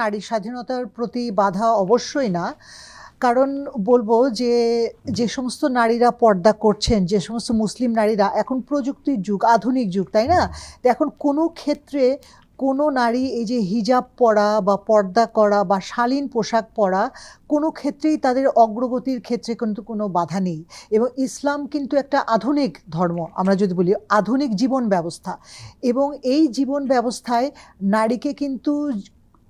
নারী স্বাধীনতার প্রতি বাধা অবশ্যই না। কারণ বলব যে যে সমস্ত নারীরা পর্দা করছেন, যে সমস্ত মুসলিম নারীরা, এখন প্রযুক্তির যুগ, আধুনিক যুগ, তাই না? এখন কোনো ক্ষেত্রে কোনো নারী এই যে হিজাব পরা বা পর্দা করা বা শালীন পোশাক পরা, কোনো ক্ষেত্রেই তাদের অগ্রগতির ক্ষেত্রে কিন্তু কোনো বাধা নেই। এবং ইসলাম কিন্তু একটা আধুনিক ধর্ম, আমরা যদি বলি আধুনিক জীবন ব্যবস্থা। এবং এই জীবন ব্যবস্থায় নারীকে কিন্তু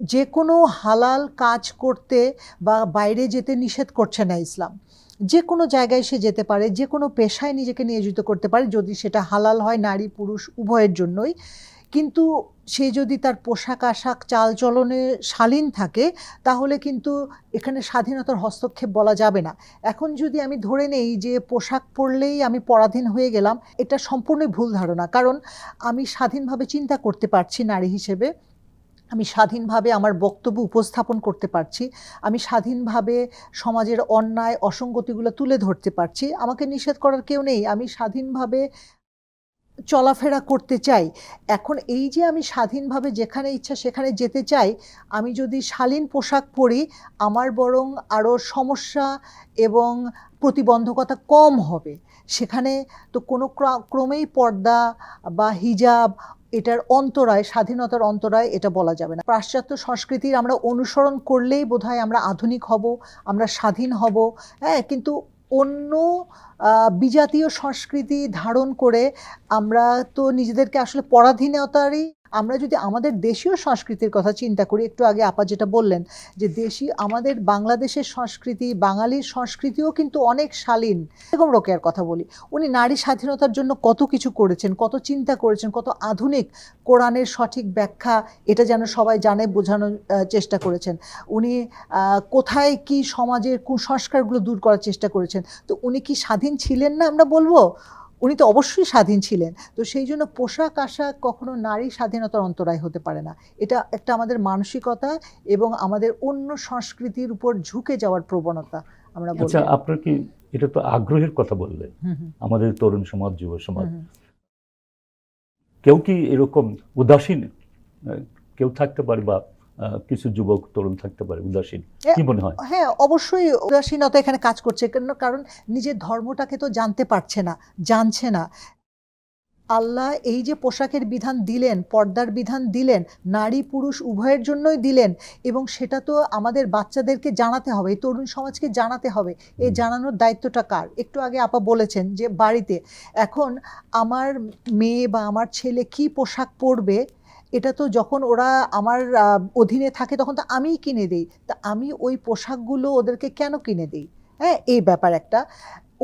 যে কোনো হালাল কাজ করতে বা বাইরে যেতে নিষেধ করছে না ইসলাম। যে কোনো জায়গায় সে যেতে পারে, যে কোনো পেশায় নিজেকে নিয়োজিত করতে পারে, যদি সেটা হালাল হয় নারী, পুরুষ, উভয়ের জন্যই। কিন্তু সে যদি তার পোশাক, আশাক, চালচলনে শালীন থাকে, তাহলে কিন্তু এখানে স্বাধীনতার হস্তক্ষেপ বলা যাবে না। এখন যদি আমি ধরে নেই যে পোশাক পরলেই আমি পরাধীন হয়ে গেলাম, এটা সম্পূর্ণই ভুল ধারণা। কারণ আমি স্বাধীনভাবে চিন্তা করতে পারছি নারী হিসেবে। আমি স্বাধীনভাবে আমার বক্তব্য উপস্থাপন করতে পারছি, আমি স্বাধীনভাবে সমাজের অন্যায়, অসঙ্গতিগুলো তুলে ধরতে পারছি, আমাকে নিষেধ করার কেউ নেই, আমি স্বাধীনভাবে চলাফেরা করতে চাই। এখন এই যে আমি স্বাধীনভাবে যেখানে ইচ্ছা সেখানে যেতে চাই, আমি যদি শালীন পোশাক পরি, আমার বরং আরও সমস্যা এবং প্রতিবন্ধকতা কম হবে। সেখানে তো কোনো ক্রমেই পর্দা বা হিজাব এটার অন্তরায়, স্বাধীনতার অন্তরায় এটা বলা যাবে না। পাশ্চাত্য সংস্কৃতির আমরা অনুসরণ করলেই বোধহয় আমরা আধুনিক হব, আমরা স্বাধীন হব। হ্যাঁ কিন্তু অন্য বিজাতীয় সংস্কৃতি ধারণ করে আমরা তো নিজেদেরকে আসলে পরাধীনতারই আমরা যদি আমাদের দেশীয় সংস্কৃতির কথা চিন্তা করি, একটু আগে আপা যেটা বললেন যে দেশি, আমাদের বাংলাদেশের সংস্কৃতি, বাঙালির সংস্কৃতিও কিন্তু অনেক শালীন। বেগম রোকেয়ার কথা বলি, উনি নারী স্বাধীনতার জন্য কত কিছু করেছেন, কত চিন্তা করেছেন, কত আধুনিক কোরআনের সঠিক ব্যাখ্যা, এটা যেন সবাই জানে, বোঝানোর চেষ্টা করেছেন। উনি কোথায় কি সমাজের কুসংস্কারগুলো দূর করার চেষ্টা করেছেন, তো উনি কি স্বাধীন ছিলেন না আমরা বলব? উনি তো অবশ্যই স্বাধীন ছিলেন। তো সেই জন্য পোশাক আশাক কখনো নারী স্বাধীনতার অন্তরায় হতে পারে না। এটা একটা আমাদের মানসিকতা এবং আমাদের অন্য সংস্কৃতির উপর ঝুঁকে যাওয়ার প্রবণতা আমরা আচ্ছা আপনার কি এটা তো আগ্রহের কথা বললেন। আমাদের তরুণ সমাজ যুব সমাজ। কেউ কি এরকম উদাসীন? কেউ থাকতে পারে বা কিছু যুবক তরুণ থাকতে পারে উদাসীন। কি মনে হয়? হ্যাঁ অবশ্যই উদাসীনতা এখানে কাজ করছে কারণ নিজের ধর্মটাকে তো জানতে পারছে না জানছে না। আল্লাহ এই যে পোশাকের বিধান দিলেন পর্দার বিধান দিলেন নারী পুরুষ উভয়ের জন্যই দিলেন এবং সেটা তো আমাদের বাচ্চাদেরকে জানাতে হবে এই তরুণ সমাজকে জানাতে হবে এই জানানোর দায়িত্বটা কার? একটু আগে আপা বলেছেন যে বাড়িতে এখন আমার মেয়ে বা আমার ছেলে কি পোশাক পরবে? এটা তো যখন ওরা আমার অধীনে থাকে তখন তো আমিই কিনে দিই। তা আমি ওই পোশাকগুলো ওদেরকে কেন কিনে দিই? হ্যাঁ এই ব্যাপার একটা।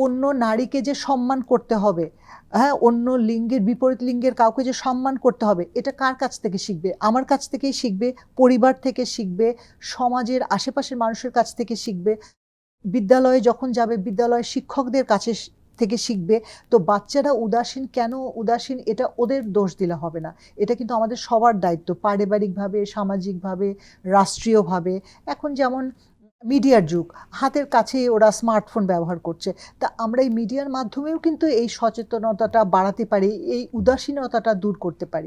অন্য নারীকে যে সম্মান করতে হবে হ্যাঁ অন্য লিঙ্গের বিপরীত লিঙ্গের কাউকে যে সম্মান করতে হবে, এটা কার কাছ থেকে শিখবে? আমার কাছ থেকেই শিখবে, পরিবার থেকে শিখবে, সমাজের আশেপাশের মানুষের কাছ থেকে শিখবে। বিদ্যালয়ে যখন যাবে, বিদ্যালয়ের শিক্ষকদের কাছে থেকে শিখবে। তো বাচ্চারা উদাসীন, কেন উদাসীন? এটা ওদের দোষ দিলে হবে না। এটা কিন্তু আমাদের সবার দায়িত্ব। পারিবারিকভাবে, সামাজিকভাবে, রাষ্ট্রীয়ভাবে। এখন যেমন মিডিয়ার যুগ, হাতের কাছেই ওরা স্মার্টফোন ব্যবহার করছে। তা আমরা এই মিডিয়ার মাধ্যমেও কিন্তু এই সচেতনতাটা বাড়াতে পারি, এই উদাসীনতাটা দূর করতে পারি।